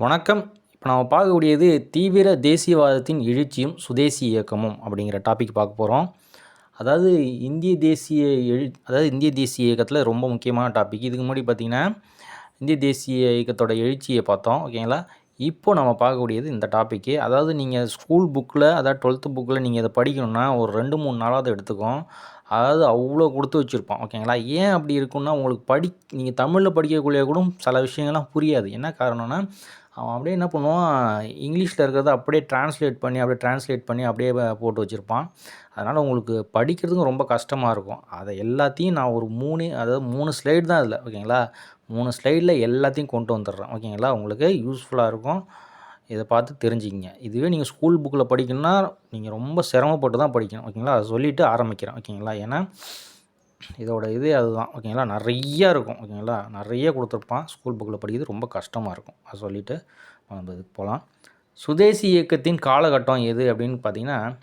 வணக்கம். இப்போ நம்ம பார்க்கக்கூடியது தீவிர தேசியவாதத்தின் எழுச்சியும் சுதேசி இயக்கமும் அப்படிங்கிற டாபிக் பார்க்க போகிறோம் அதாவது இந்திய தேசிய எழு அதாவது இந்திய தேசிய இயக்கத்தில் ரொம்ப முக்கியமான டாபிக் இதுக்கு முன்னாடி பார்த்திங்கன்னா இந்திய தேசிய இயக்கத்தோட எழுச்சியை பார்த்தோம் ஓகேங்களா இப்போது நம்ம பார்க்கக்கூடியது இந்த டாப்பிக்கு அதாவது நீங்கள் ஸ்கூல் புக்கில் அதாவது டுவெல்த்து புக்கில் நீங்கள் இதை படிக்கணும்னா ஒரு ரெண்டு மூணு நாளாவது எடுத்துக்கும் அதாவது அவ்வளோ கொடுத்து வச்சுருப்போம் ஓகேங்களா ஏன் அப்படி இருக்குன்னா உங்களுக்கு படி நீங்கள் தமிழில் படிக்கக்கூடிய கூட சில விஷயங்கள்லாம் புரியாது. என்ன காரணம்னா அவன் அப்படியே என்ன பண்ணுவான் இங்கிலீஷில் இருக்கிறத அப்படியே ட்ரான்ஸ்லேட் பண்ணி அப்படியே ட்ரான்ஸ்லேட் பண்ணி அப்படியே போட்டு வச்சுருப்பான். அதனால் உங்களுக்கு படிக்கிறதுக்கும் ரொம்ப கஷ்டமாக இருக்கும். அதை எல்லாத்தையும் நான் ஒரு மூணு அதாவது மூணு ஸ்லைடு தான் அதில் ஓகேங்களா? மூணு ஸ்லைடில் எல்லாத்தையும் கொண்டு வந்துடுறேன் ஓகேங்களா? உங்களுக்கு யூஸ்ஃபுல்லாக இருக்கும். இதை பார்த்து தெரிஞ்சுக்கிங்க. இதுவே நீங்கள் ஸ்கூல் புக்கில் படிக்கணும்னா நீங்கள் ரொம்ப சிரமப்பட்டு தான் படிக்கணும் ஓகேங்களா? அதை சொல்லிவிட்டு ஆரம்பிக்கிறேன் ஓகேங்களா? ஏன்னா இதோட இது அதுதான். ஓகேங்களா? நிறையா இருக்கும். ஓகேங்களா? நிறைய கொடுத்துருப்பான். ஸ்கூல் புக்கில் படிக்கிறது ரொம்ப கஷ்டமாக இருக்கும். அதை சொல்லிவிட்டு நம்ம இதுக்கு போகலாம். சுதேசி இயக்கத்தின் காலகட்டம் எது அப்படின்னு பார்த்தீங்கன்னா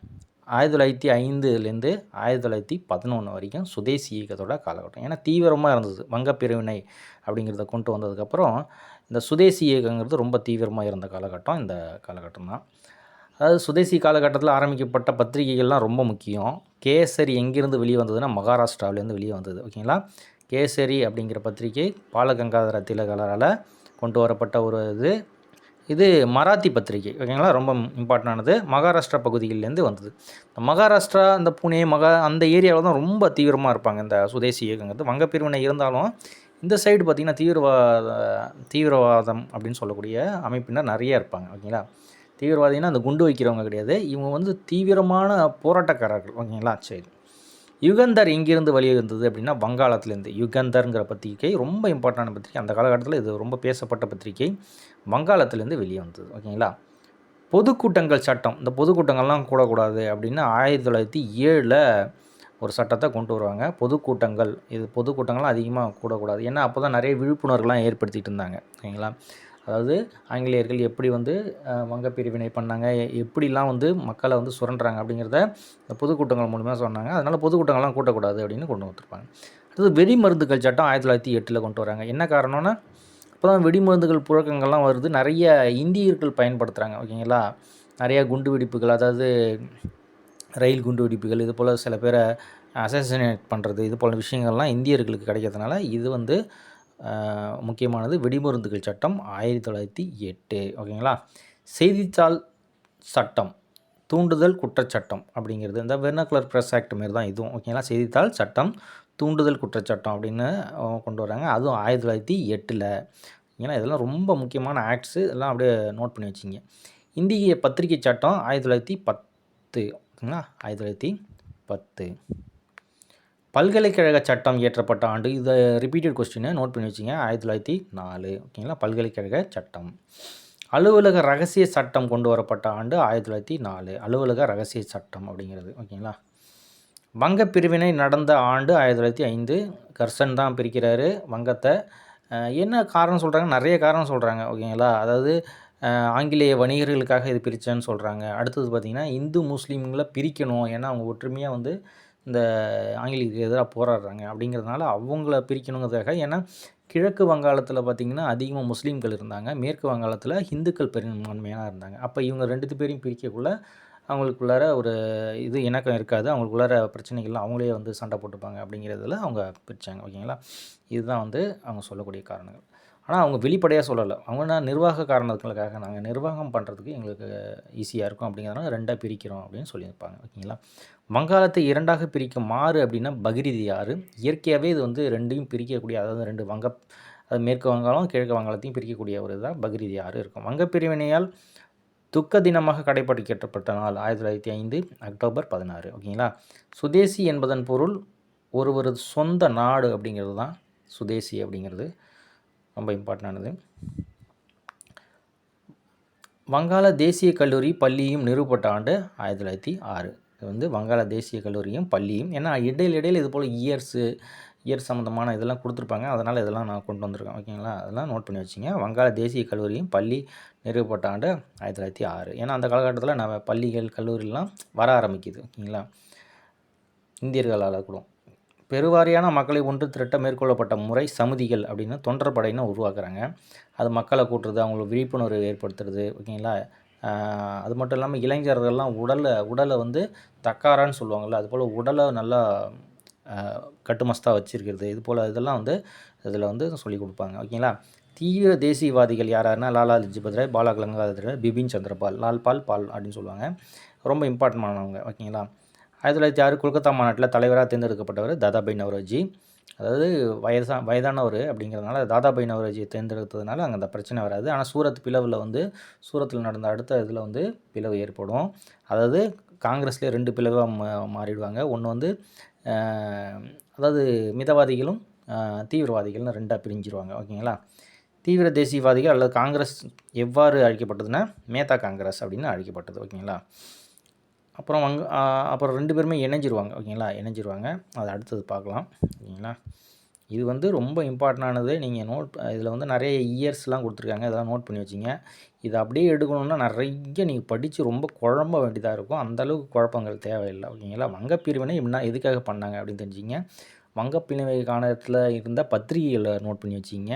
ஆயிரத்தி தொள்ளாயிரத்தி ஐந்துலேருந்து ஆயிரத்தி தொள்ளாயிரத்தி பதினொன்று வரைக்கும் சுதேசி இயக்கத்தோட காலகட்டம். ஏன்னா தீவிரமாக இருந்தது. வங்கப் பிரிவினை அப்படிங்கிறத கொண்டு வந்ததுக்கப்புறம் இந்த சுதேசி இயக்கங்கிறது ரொம்ப தீவிரமாக இருந்த காலகட்டம். இந்த காலகட்டம் தான் அதாவது சுதேசி காலகட்டத்தில் ஆரம்பிக்கப்பட்ட பத்திரிகைகள்லாம் ரொம்ப முக்கியம். கேசரி எங்கேருந்து வெளியே வந்ததுன்னா மகாராஷ்டிராவிலேருந்து வெளியே வந்தது ஓகேங்களா? கேசரி அப்படிங்கிற பத்திரிகை பாலகங்காதர திலகரால் கொண்டு வரப்பட்ட ஒரு இது. இது மராத்தி பத்திரிகை ஓகேங்களா? ரொம்ப இம்பார்ட்டண்டானது. மகாராஷ்டிரா பகுதிகளிலேருந்து வந்தது. இந்த மகாராஷ்டிரா இந்த புனே மகா அந்த ஏரியாவில் தான் ரொம்ப தீவிரமாக இருப்பாங்க இந்த சுதேசி இயக்கங்கிறது. வங்கப் பிரிவினை இருந்தாலும் இந்த சைடு பார்த்திங்கன்னா தீவிரவாத தீவிரவாதம் அப்படின்னு சொல்லக்கூடிய அமைப்பினர் நிறைய இருப்பாங்க ஓகேங்களா? தீவிரவாதின்னா அந்த குண்டு வைக்கிறவங்க கிடையாது. இவங்க வந்து தீவிரமான போராட்டக்காரர்கள் ஓகேங்களா? சரி. யுகந்தர் எங்கிருந்து வெளியிருந்தது அப்படின்னா வங்காளத்துலேருந்து. யுகந்தர்ங்கிற பத்திரிகை ரொம்ப இம்பார்ட்டண்டான பத்திரிகை. அந்த காலகட்டத்தில் இது ரொம்ப பேசப்பட்ட பத்திரிகை. வங்காளத்துலேருந்து வெளியே வந்தது ஓகேங்களா? பொதுக்கூட்டங்கள் சட்டம். இந்த பொதுக்கூட்டங்கள்லாம் கூடக்கூடாது அப்படின்னு ஆயிரத்தி தொள்ளாயிரத்தி ஏழில் ஒரு சட்டத்தை கொண்டு வருவாங்க. பொதுக்கூட்டங்கள். இது பொதுக்கூட்டங்கள்லாம் அதிகமாக கூடக்கூடாது. ஏன்னா அப்போ தான் நிறைய விழிப்புணர்வுலாம் ஏற்படுத்திகிட்டு இருந்தாங்க ஓகேங்களா? அதாவது ஆங்கிலேயர்கள் எப்படி வந்து வங்க வங்கப் பிரிவினை பண்ணாங்க எப்படிலாம் வந்து மக்களை வந்து சுரண்டுறாங்க அப்படிங்கிறத இந்த பொதுக்கூட்டங்கள் மூலிமா சொன்னாங்க. அதனால் பொதுக்கூட்டங்கள்லாம் கூட்டக்கூடாது அப்படின்னு கொண்டு வந்துருப்பாங்க. அடுத்தது வெடி மருந்துகள் சட்டம் ஆயிரத்தி தொள்ளாயிரத்தி எட்டில் கொண்டு வராங்க. என்ன காரணம்னா இப்போ தான் வெடிமருந்துகள் புழக்கங்கள்லாம் வருது. நிறைய இந்தியர்கள் பயன்படுத்துகிறாங்க ஓகேங்களா? நிறைய குண்டு வெடிப்புகள் அதாவது ரயில் குண்டு வெடிப்புகள் இது போல் சில பேரை அசசினேட் பண்ணுறது இது போல் விஷயங்கள்லாம் இந்தியர்களுக்கு கிடைக்கிறதுனால இது வந்து முக்கியமானது வெடிமருந்துகள் சட்டம் ஆயிரத்தி தொள்ளாயிரத்தி எட்டு ஓகேங்களா? செய்தித்தாள் சட்டம் தூண்டுதல் குற்றச்சட்டம் அப்படிங்கிறது இந்த வெர்னகுலர் ப்ரெஸ் ஆக்ட் மாரி தான் இதுவும் ஓகேங்களா? செய்தித்தாள் சட்டம் தூண்டுதல் குற்றச்சட்டம் அப்படின்னு கொண்டு வராங்க. அதுவும் ஆயிரத்தி தொள்ளாயிரத்தி எட்டில் ஏன்னா இதெல்லாம் ரொம்ப முக்கியமான ஆக்ட்ஸு இதெல்லாம் அப்படியே நோட் பண்ணி வச்சிங்க. இந்திய பத்திரிகை சட்டம் ஆயிரத்தி தொள்ளாயிரத்தி பத்து ஓகேங்களா? ஆயிரத்தி தொள்ளாயிரத்தி பத்து. பல்கலைக்கழக சட்டம் இயற்றப்பட்ட ஆண்டு இதை ரிப்பீட்டட் கொஸ்டினை நோட் பண்ணி வச்சிங்க. ஆயிரத்தி தொள்ளாயிரத்தி நாலு ஓகேங்களா பல்கலைக்கழக சட்டம். அலுவலக ரகசிய சட்டம் கொண்டு வரப்பட்ட ஆண்டு ஆயிரத்தி தொள்ளாயிரத்தி நாலு. அலுவலக ரகசிய சட்டம் அப்படிங்கிறது ஓகேங்களா வங்கப் பிரிவினை நடந்த ஆண்டு ஆயிரத்தி தொள்ளாயிரத்தி ஐந்து. கர்சன் தான் பிரிக்கிறாரு வங்கத்தை. என்ன காரணம் சொல்கிறாங்க நிறைய காரணம் சொல்கிறாங்க ஓகேங்களா அதாவது ஆங்கிலேய வணிகர்களுக்காக இது பிரித்தேன்னு சொல்கிறாங்க அடுத்தது பார்த்திங்கன்னா இந்து முஸ்லீம்களை பிரிக்கணும். ஏன்னா அவங்க ஒற்றுமையாக வந்து இந்த ஆங்கிலேயருக்கு எதிராக போராடுறாங்க அப்படிங்கிறதுனால அவங்கள பிரிக்கணுங்கிறதுக்காக ஏன்னா கிழக்கு வங்காளத்தில் பார்த்திங்கன்னா அதிகமாக முஸ்லீம்கள் இருந்தாங்க மேற்கு வங்காளத்தில் இந்துக்கள் பெரும்பான்மையாக இருந்தாங்க. அப்போ இவங்க ரெண்டு பேரையும் பிரிக்கக்குள்ள அவங்களுக்குள்ளார ஒரு இது இணக்கம் இருக்காது அவங்களுக்குள்ளார பிரச்சனைகள்லாம் அவங்களே வந்து சண்டை போட்டுப்பாங்க அப்படிங்கிறதுல அவங்க பிரித்தாங்க ஓகேங்களா? இதுதான் வந்து அவங்க சொல்லக்கூடிய காரணங்கள். ஆனால் அவங்க வெளிப்படையாக சொல்லலை. அவங்கன்னா நிர்வாக காரணங்களுக்காக நாங்கள் நிர்வாகம் பண்ணுறதுக்கு எங்களுக்கு ஈஸியாக இருக்கும் அப்படிங்கிறதுனால ரெண்டாக பிரிக்கிறோம் அப்படின்னு சொல்லியிருப்பாங்க. ஓகேங்களா? வங்காளத்தை இரண்டாக பிரிக்கும் மாறு அப்படின்னா பகிரிதி ஆறு. இயற்கையாகவே இது வந்து ரெண்டையும் பிரிக்கக்கூடிய அதாவது ரெண்டு வங்க அது மேற்கு வங்காளம் கிழக்கு வங்காளத்தையும் பிரிக்கக்கூடிய ஒரு இதாக பகிரிதி ஆறு இருக்கும். வங்கப் பிரிவினையால் துக்க தினமாக கடைபிடிக்கப்பட்ட நாள் ஆயிரத்தி தொள்ளாயிரத்தி ஐந்து அக்டோபர் பதினாறு. ஓகேங்களா? சுதேசி என்பதன் பொருள் ஒருவரது சொந்த நாடு அப்படிங்கிறது தான் சுதேசி அப்படிங்கிறது. ரொம்ப இம்பார்ட்டண்டானது வங்காள தேசிய கல்லூரி பள்ளியும் நிறுவப்பட்ட ஆண்டு ஆயிரத்தி தொள்ளாயிரத்தி ஆறு. இது வந்து வங்காள தேசிய கல்லூரியும் பள்ளியும். ஏன்னா இடையில இடையில் இது போல் இயர்ஸு இயர் சம்மந்தமான இதெல்லாம் கொடுத்துருப்பாங்க. அதனால் இதெல்லாம் நான் கொண்டு வந்திருக்கேன். ஓகேங்களா அதெல்லாம் நோட் பண்ணி வச்சுங்க. வங்காள தேசிய கல்லூரியும் பள்ளி நிறுவப்பட்ட ஆண்டு ஆயிரத்தி தொள்ளாயிரத்தி ஆறு. ஏன்னா அந்த காலகட்டத்தில் நம்ம பள்ளிகள் கல்லூரிலாம் வர ஆரம்பிக்குது. ஓகேங்களா இந்தியர்களால் கூட. பெருவாரியான மக்களை ஒன்று திரட்ட மேற்கொள்ளப்பட்ட முறை சமுதிகள் அப்படின்னு தொண்டர் படையினை உருவாக்குறாங்க. அது மக்களை கூட்டுறது அவங்களுக்கு விழிப்புணர்வு ஏற்படுத்துறது ஓகேங்களா? அது மட்டும் இல்லாமல் இளைஞர்கள்லாம் உடலை உடலை வந்து தக்காரான்னு சொல்லுவாங்கள்ல அதுபோல் உடலை நல்லா கட்டுமஸ்தாக வச்சுருக்கிறது இது போல் இதெல்லாம் வந்து இதில் வந்து சொல்லிக் கொடுப்பாங்க ஓகேங்களா? தீவிர தேசியவாதிகள் யாராருன்னா லாலா லஜ்பத் ராய் பாலா கலங்காதர் பிபின் சந்திரபால் லால் பால் பால் அப்படின்னு சொல்லுவாங்க. ரொம்ப இம்பார்ட்டன்டானவங்க ஓகேங்களா? ஆயிரத்தி தொள்ளாயிரத்தி ஆறு கொல்கத்தா மாநாட்டில் தலைவராக தேர்ந்தெடுக்கப்பட்டவர் தாதாபாய் நவரோஜி அதாவது வயசா வயதானவர் அப்படிங்கிறதுனால தாதாபாய் நவரோஜியை தேர்ந்தெடுத்ததுனால அங்கே அந்த பிரச்சனை வராது. ஆனால் சூரத் பிளவில் வந்து சூரத்தில் நடந்த அடுத்த இதில் வந்து பிளவு ஏற்படும். அதாவது காங்கிரஸ்லேயே ரெண்டு பிளவாக மா மாறிடுவாங்க. ஒன்று வந்து அதாவது மிதவாதிகளும் தீவிரவாதிகள்னு ரெண்டாக பிரிஞ்சிருவாங்க. ஓகேங்களா? தீவிர தேசியவாதிகள் அல்லது காங்கிரஸ் எவ்வாறு அழைக்கப்பட்டதுன்னா மேத்தா காங்கிரஸ் அப்படின்னு அழைக்கப்பட்டது. ஓகேங்களா? அப்புறம் வங்க அப்புறம் ரெண்டு பேருமே இணைஞ்சிருவாங்க. ஓகேங்களா? இணைஞ்சிருவாங்க. அது அடுத்தது பார்க்கலாம். ஓகேங்களா? இது வந்து ரொம்ப இம்பார்ட்டண்டானது நீங்கள் நோட் இதில் வந்து நிறைய இயர்ஸ்லாம் கொடுத்துருக்காங்க. இதெல்லாம் நோட் பண்ணி வச்சிங்க. இதை அப்படியே எடுக்கணும்னா நிறைய நீங்கள் படித்து ரொம்ப குழம்ப வேண்டியதாக இருக்கும். அந்தளவுக்கு குழப்பங்கள் தேவையில்லை. ஓகேங்களா? வங்கப்பிரிவினை என்ன எதுக்காக பண்ணாங்க அப்படின்னு தெரிஞ்சிங்க வங்கப்பிரிவை காலத்தில் இருந்த பத்திரிகைகளை நோட் பண்ணி வச்சிங்க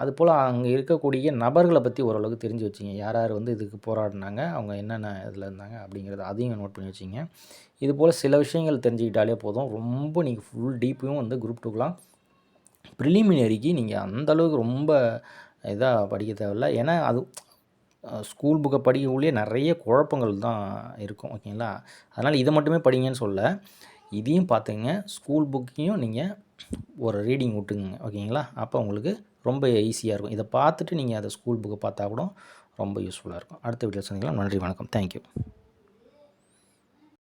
அதுபோல் அங்கே இருக்கக்கூடிய நபர்களை பற்றி ஓரளவுக்கு தெரிஞ்சு வச்சிங்க. யார் யார் வந்து இதுக்கு போராடினாங்க அவங்க என்னென்ன இதில் இருந்தாங்க அப்படிங்கிறத அதையும் நோட் பண்ணி வச்சிங்க. இது போல் சில விஷயங்கள் தெரிஞ்சுக்கிட்டாலே போதும். ரொம்ப நீங்கள் ஃபுல் டீப்பையும் வந்து குரூப் டூக்கெலாம் ப்ரிலிமினரிக்கு நீங்கள் அந்த அளவுக்கு ரொம்ப இதாக படிக்க தேவையில்ல. ஏன்னா அது ஸ்கூல் புக்கை படிக்கக்குள்ளேயே நிறைய குழப்பங்கள் தான் இருக்கும். ஓகேங்களா அதனால் இதை மட்டுமே படிங்கன்னு சொல்ல. இதையும் பார்த்துங்க ஸ்கூல் புக்கையும் நீங்கள் ஒரு ரீடிங் விட்டுங்க ஓகேங்களா அப்போ உங்களுக்கு ரொம்ப ஈஸியாக இருக்கும். இதை பார்த்துட்டு நீங்கள் அதை ஸ்கூல் புக்கை பார்த்தா கூட ரொம்ப யூஸ்ஃபுல்லாக இருக்கும். அடுத்த வீடியோ சொன்னீங்களா நன்றி வணக்கம். தேங்க்யூ